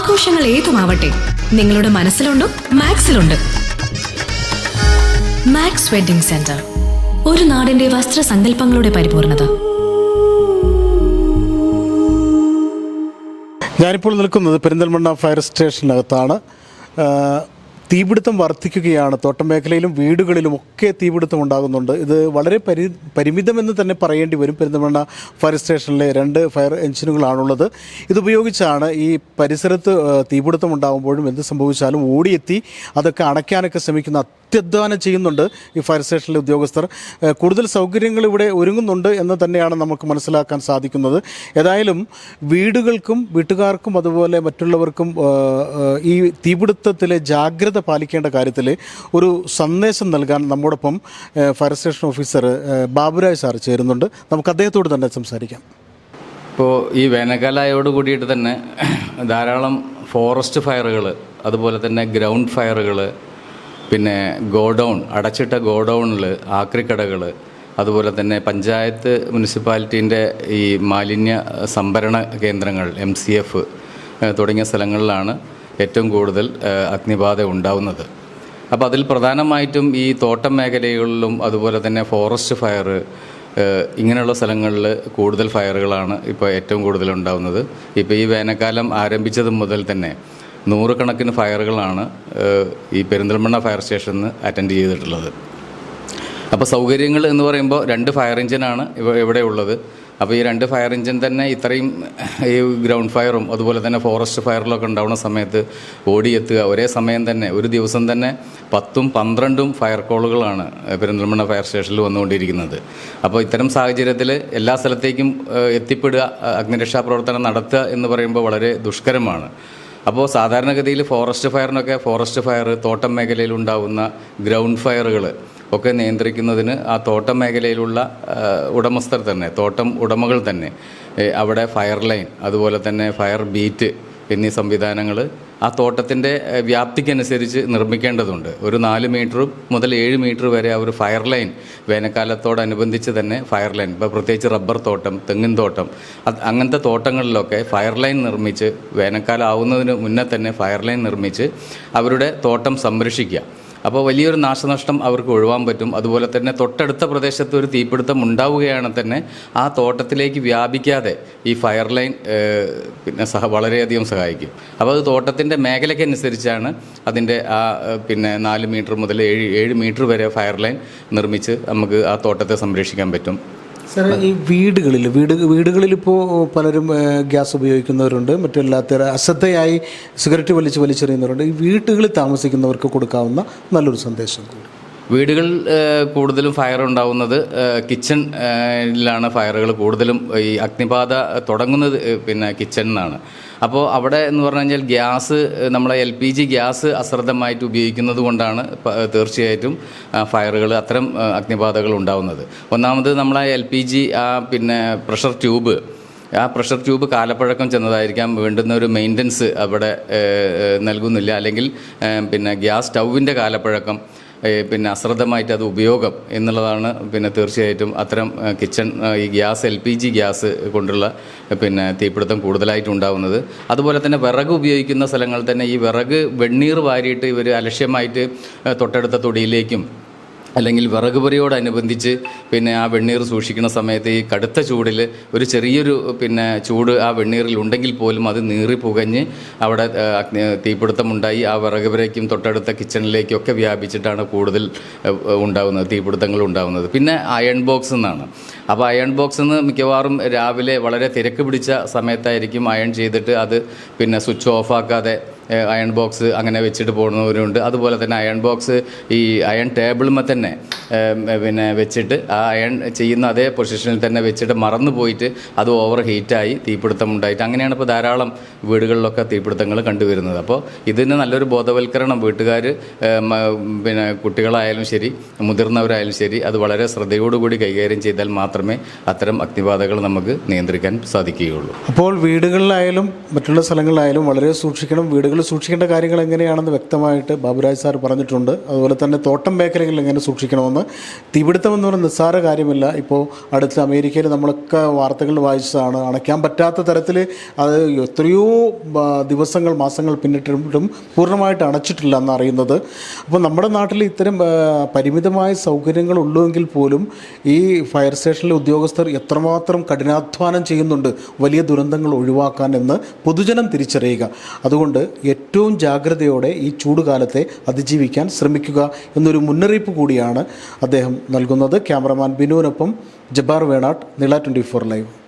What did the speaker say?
ആഘോഷങ്ങൾ ഏതുമാവട്ടെ നിങ്ങളുടെ മനസ്സിലുണ്ടോ മാക്സിലുണ്ട്. മാക്സ് വെഡിംഗ് സെന്റർ ഒരു നാടിന്റെ വസ്ത്രസങ്കല്പങ്ങളുടെ പരിപൂർണത. ഞാനിപ്പോൾ നിൽക്കുന്നത് പെരിന്തൽമണ്ണ ഫയർ സ്റ്റേഷനകത്താണ് തീപിടുത്തം വർദ്ധിക്കുകയാണ്. തോട്ടം മേഖലയിലും വീടുകളിലും ഒക്കെ തീപിടുത്തം ഉണ്ടാകുന്നുണ്ട്. ഇത് വളരെ പരി പരിമിതമെന്ന് തന്നെ പറയേണ്ടി വരും. പെരുന്തമണ്ണ ഫയർ സ്റ്റേഷനിലെ രണ്ട് ഫയർ എഞ്ചിനുകളാണുള്ളത് ഇതുപയോഗിച്ചാണ് ഈ പരിസരത്ത് തീപിടുത്തം ഉണ്ടാകുമ്പോഴും എന്ത് സംഭവിച്ചാലും ഓടിയെത്തി അതൊക്കെ അണയ്ക്കാനൊക്കെ ശ്രമിക്കുന്ന അത്യധ്വാനം ചെയ്യുന്നുണ്ട് ഈ ഫയർ സ്റ്റേഷനിലെ ഉദ്യോഗസ്ഥർ. കൂടുതൽ സൗകര്യങ്ങൾ ഇവിടെ ഒരുങ്ങുന്നുണ്ട് എന്ന് തന്നെയാണ് നമുക്ക് മനസ്സിലാക്കാൻ സാധിക്കുന്നത്. ഏതായാലും വീടുകൾക്കും വീട്ടുകാർക്കും അതുപോലെ മറ്റുള്ളവർക്കും ഈ തീപിടുത്തത്തിലെ ജാഗ്രത പാലിക്കേണ്ട കാര്യത്തിൽ ഒരു സന്ദേശം നൽകാൻ നമ്മോടൊപ്പം fire station officer Baburaj sir ചേരുന്നുണ്ട്. നമുക്ക് അദ്ദേഹത്തോട് തന്നെ സംസാരിക്കാം. ഇപ്പോൾ ഈ വേനൽക്കാലമായോട് കൂടിയിട്ട് തന്നെ ധാരാളം ഫോറസ്റ്റ് ഫയറുകൾ അതുപോലെ തന്നെ ഗ്രൗണ്ട് ഫയറുകൾ പിന്നെ ഗോഡൗൺ അടച്ചിട്ട ഗോഡൗണിൽ ആക്രിക്കടകൾ അതുപോലെ തന്നെ പഞ്ചായത്ത് മുനിസിപ്പാലിറ്റീന്റെ ഈ മാലിന്യ സംഭരണ കേന്ദ്രങ്ങൾ എം സി എഫ് തുടങ്ങിയ സ്ഥലങ്ങളിലാണ് ഏറ്റവും കൂടുതൽ അഗ്നിബാധ ഉണ്ടാവുന്നത്. അപ്പോൾ അതിൽ പ്രധാനമായിട്ടും ഈ തോട്ടം മേഖലകളിലും അതുപോലെ തന്നെ ഫോറസ്റ്റ് ഫയർ ഇങ്ങനെയുള്ള സ്ഥലങ്ങളിൽ കൂടുതൽ ഫയറുകളാണ് ഇപ്പോൾ ഏറ്റവും കൂടുതൽ ഉണ്ടാവുന്നത്. ഇപ്പോൾ ഈ വേനൽക്കാലം ആരംഭിച്ചത് മുതൽ തന്നെ നൂറുകണക്കിന് ഫയറുകളാണ് ഈ പെരിന്തൽമണ്ണ ഫയർ സ്റ്റേഷനിൽ നിന്ന് അറ്റൻഡ് ചെയ്തിട്ടുള്ളത്. അപ്പോൾ സൗകര്യങ്ങൾ എന്ന് പറയുമ്പോൾ രണ്ട് ഫയർ എഞ്ചിനാണ് ഇവ ഇവിടെ ഉള്ളത്. അപ്പോൾ ഈ രണ്ട് ഫയർ എഞ്ചിൻ തന്നെ ഇത്രയും ഈ ഗ്രൗണ്ട് ഫയറും അതുപോലെ തന്നെ ഫോറസ്റ്റ് ഫയറിലൊക്കെ ഉണ്ടാവുന്ന സമയത്ത് ഓടിയെത്തുക. ഒരേ സമയം തന്നെ ഒരു ദിവസം തന്നെ പത്തും പന്ത്രണ്ടും ഫയർ കോളുകളാണ് പെരിന്തൽമണ്ണ ഫയർ സ്റ്റേഷനിൽ വന്നുകൊണ്ടിരിക്കുന്നത്. അപ്പോൾ ഇത്തരം സാഹചര്യത്തിൽ എല്ലാ സ്ഥലത്തേക്കും എത്തിപ്പെടുക അഗ്നിരക്ഷാ പ്രവർത്തനം നടത്തുക എന്ന് പറയുമ്പോൾ വളരെ ദുഷ്കരമാണ്. അപ്പോൾ സാധാരണഗതിയിൽ ഫോറസ്റ്റ് ഫയറിനൊക്കെ ഫോറസ്റ്റ് ഫയർ തോട്ടം മേഖലയിൽ ഉണ്ടാകുന്ന ഗ്രൗണ്ട് ഫയറുകൾ ഒക്കെ നിയന്ത്രിക്കുന്നതിന് ആ തോട്ടം മേഖലയിലുള്ള ഉടമസ്ഥർ തന്നെ തോട്ടം ഉടമകൾ തന്നെ അവിടെ ഫയർ ലൈൻ അതുപോലെ തന്നെ ഫയർ ബീറ്റ് എന്നീ സംവിധാനങ്ങൾ ആ തോട്ടത്തിന്റെ വ്യാപ്തിക്കനുസരിച്ച് നിർമ്മിക്കേണ്ടതുണ്ട്. ഒരു നാല് മീറ്റർ മുതൽ ഏഴ് മീറ്റർ വരെ ആ ഒരു ഫയർ ലൈൻ വേനൽക്കാലത്തോടനുബന്ധിച്ച് തന്നെ ഫയർ ലൈൻ ഇപ്പോൾ പ്രത്യേകിച്ച് റബ്ബർ തോട്ടം തെങ്ങിൻ തോട്ടം അങ്ങനത്തെ തോട്ടങ്ങളിലൊക്കെ ഫയർ ലൈൻ നിർമ്മിച്ച് വേനൽക്കാലം ആവുന്നതിന് മുന്നേ തന്നെ ഫയർ ലൈൻ നിർമ്മിച്ച് അവരുടെ തോട്ടം സംരക്ഷിക്കുക. അപ്പോൾ വലിയൊരു നാശനഷ്ടം അവർക്ക് ഒഴിവാൻ പറ്റും. അതുപോലെ തന്നെ തൊട്ടടുത്ത പ്രദേശത്ത് ഒരു തീപിടുത്തം ഉണ്ടാവുകയാണ് തന്നെ ആ തോട്ടത്തിലേക്ക് വ്യാപിക്കാതെ ഈ ഫയർ ലൈൻ പിന്നെ സഹ വളരെയധികം സഹായിക്കും. അപ്പോൾ അത് തോട്ടത്തിന്റെ മേഖലയ്ക്കനുസരിച്ചാണ് അതിന്റെ ആ പിന്നെ നാല് മീറ്റർ മുതൽ ഏഴ് ഏഴ് മീറ്റർ വരെ ഫയർ ലൈൻ നിർമ്മിച്ച് നമുക്ക് ആ തോട്ടത്തെ സംരക്ഷിക്കാൻ പറ്റും. സാർ ഈ വീടുകളിൽ വീട് വീടുകളിൽ ഇപ്പോൾ പലരും ഗ്യാസ് ഉപയോഗിക്കുന്നവരുണ്ട് മറ്റല്ലാത്ത അശ്രദ്ധയായി സിഗരറ്റ് വലിച്ച് വലിച്ചെറിയുന്നവരുണ്ട്. ഈ വീടുകളിൽ താമസിക്കുന്നവർക്ക് കൊടുക്കാവുന്ന നല്ലൊരു സന്ദേശം കൂടി. വീടുകൾ കൂടുതലും ഫയർ ഉണ്ടാവുന്നത് കിച്ചണിലാണ് ഫയറുകൾ കൂടുതലും ഈ അഗ്നിബാധ തുടങ്ങുന്നത് പിന്നെ നിന്നാണ് അപ്പോൾ അവിടെ എന്ന് പറഞ്ഞു കഴിഞ്ഞാൽ ഗ്യാസ് നമ്മളെ എൽ പി ജി ഗ്യാസ് അശ്രദ്ധമായിട്ട് ഉപയോഗിക്കുന്നത് കൊണ്ടാണ് തീർച്ചയായിട്ടും ഫയറുകൾ അത്തരം അഗ്നിബാധകൾ ഉണ്ടാവുന്നത്. ഒന്നാമത് നമ്മളെ എൽ പി ജി ആ പിന്നെ പ്രഷർ ട്യൂബ്. ആ പ്രഷർ ട്യൂബ് കാലപ്പഴക്കം ചെന്നതായിരിക്കാം. വേണ്ടുന്ന ഒരു മെയിന്റനൻസ് അവിടെ നൽകുന്നില്ല. അല്ലെങ്കിൽ പിന്നെ ഗ്യാസ് സ്റ്റൗവിന്റെ കാലപ്പഴക്കം. പിന്നെ അശ്രദ്ധമായിട്ട് അത് ഉപയോഗം എന്നുള്ളതാണ് പിന്നെ തീർച്ചയായിട്ടും അത്തരം കിച്ചൺ ഈ gas L P G gas കൊണ്ടുള്ള പിന്നെ തീപിടുത്തം കൂടുതലായിട്ട് ഉണ്ടാകുന്നത് അതുപോലെ തന്നെ വിറക് ഉപയോഗിക്കുന്ന സ്ഥലങ്ങളിൽ തന്നെ ഈ വിറക് വെണ്ണീർ വാരിയിട്ട് ഇവർ അലക്ഷ്യമായിട്ട് തൊട്ടടുത്ത തൊടിയിലേക്കും അല്ലെങ്കിൽ വിറക് പൊരിയോടനുബന്ധിച്ച് പിന്നെ ആ വെണ്ണീർ സൂക്ഷിക്കുന്ന സമയത്ത് ഈ കടുത്ത ചൂടിൽ ഒരു ചെറിയൊരു പിന്നെ ചൂട് ആ വെണ്ണീറിൽ ഉണ്ടെങ്കിൽ പോലും അത് നീറി പുകഞ്ഞ് അവിടെ തീപിടുത്തമുണ്ടായി. ആ വിറക് പുരയ്ക്കും തൊട്ടടുത്ത കിച്ചണിലേക്കും ഒക്കെ വ്യാപിച്ചിട്ടാണ് കൂടുതൽ ഉണ്ടാകുന്നത് തീപിടുത്തങ്ങൾ ഉണ്ടാകുന്നത് പിന്നെ അയൺ ബോക്സ് എന്നാണ്. അപ്പോൾ അയൺ ബോക്സ് എന്ന് മിക്കവാറും രാവിലെ വളരെ തിരക്ക് പിടിച്ച സമയത്തായിരിക്കും അയൺ ചെയ്തിട്ട് അത് പിന്നെ സ്വിച്ച് ഓഫാക്കാതെ ഏഹ് അയൺ ബോക്സ് അങ്ങനെ വെച്ചിട്ട് പോകുന്നവരുണ്ട്. അതുപോലെ തന്നെ അയൺ ബോക്സ് ഈ അയൺ ടേബിളുമ്മ തന്നെ പിന്നെ വെച്ചിട്ട് ആ അയൺ ചെയ്യുന്ന അതേ പൊസിഷനിൽ തന്നെ വെച്ചിട്ട് മറന്നു പോയിട്ട് അത് ഓവർ ഹീറ്റായി തീപിടുത്തം ഉണ്ടായിട്ട്. അങ്ങനെയാണ് ഇപ്പോൾ ധാരാളം വീടുകളിലൊക്കെ തീപിടുത്തങ്ങൾ കണ്ടുവരുന്നത്. അപ്പോൾ ഇതിന് നല്ലൊരു ബോധവൽക്കരണം വീട്ടുകാർ പിന്നെ കുട്ടികളായാലും ശരി മുതിർന്നവരായാലും ശരി അത് വളരെ ശ്രദ്ധയോടുകൂടി കൈകാര്യം ചെയ്താൽ മാത്രമേ അത്തരം അഗ്നിബാധകൾ നമുക്ക് നിയന്ത്രിക്കാൻ സാധിക്കുകയുള്ളൂ. അപ്പോൾ വീടുകളിലായാലും മറ്റുള്ള സ്ഥലങ്ങളിലായാലും വളരെ സൂക്ഷിക്കണം. വീടുകൾ സൂക്ഷിക്കേണ്ട കാര്യങ്ങൾ എങ്ങനെയാണെന്ന് വ്യക്തമായിട്ട് ബാബുരാജ് സാർ പറഞ്ഞിട്ടുണ്ട്. അതുപോലെ തന്നെ തോട്ടം മേഖലകളിൽ എങ്ങനെ സൂക്ഷിക്കണമെന്ന് തീപിടുത്തം എന്ന് പറയുന്നത് നിസ്സാര കാര്യമില്ല. ഇപ്പോൾ അടുത്ത് അമേരിക്കയിൽ നമ്മളൊക്കെ വാർത്തകൾ വായിച്ചതാണ്. അണയ്ക്കാൻ പറ്റാത്ത തരത്തിൽ അത് എത്രയോ ദിവസങ്ങൾ മാസങ്ങൾ പിന്നിട്ടിട്ടും പൂർണമായിട്ട് അണച്ചിട്ടില്ല എന്ന് അറിയുന്നത് അപ്പോൾ നമ്മുടെ നാട്ടിൽ ഇത്തരം പരിമിതമായ സൗകര്യങ്ങൾ ഉള്ളുവെങ്കിൽ പോലും ഈ ഫയർ സ്റ്റേഷനിലെ ഉദ്യോഗസ്ഥർ എത്രമാത്രം കഠിനാധ്വാനം ചെയ്യുന്നുണ്ട് വലിയ ദുരന്തങ്ങൾ ഒഴിവാക്കാൻ എന്ന് പൊതുജനം തിരിച്ചറിയുക. അതുകൊണ്ട് ഏറ്റവും ജാഗ്രതയോടെ ഈ ചൂടുകാലത്തെ അതിജീവിക്കാൻ ശ്രമിക്കുക എന്നൊരു മുന്നറിയിപ്പ് കൂടിയാണ് അദ്ദേഹം നൽകുന്നത്. ക്യാമറമാൻ ബിനുവിനൊപ്പം ജബാർ വേണാട്ട് നില ട്വന്റി ഫോർ ലൈവ്.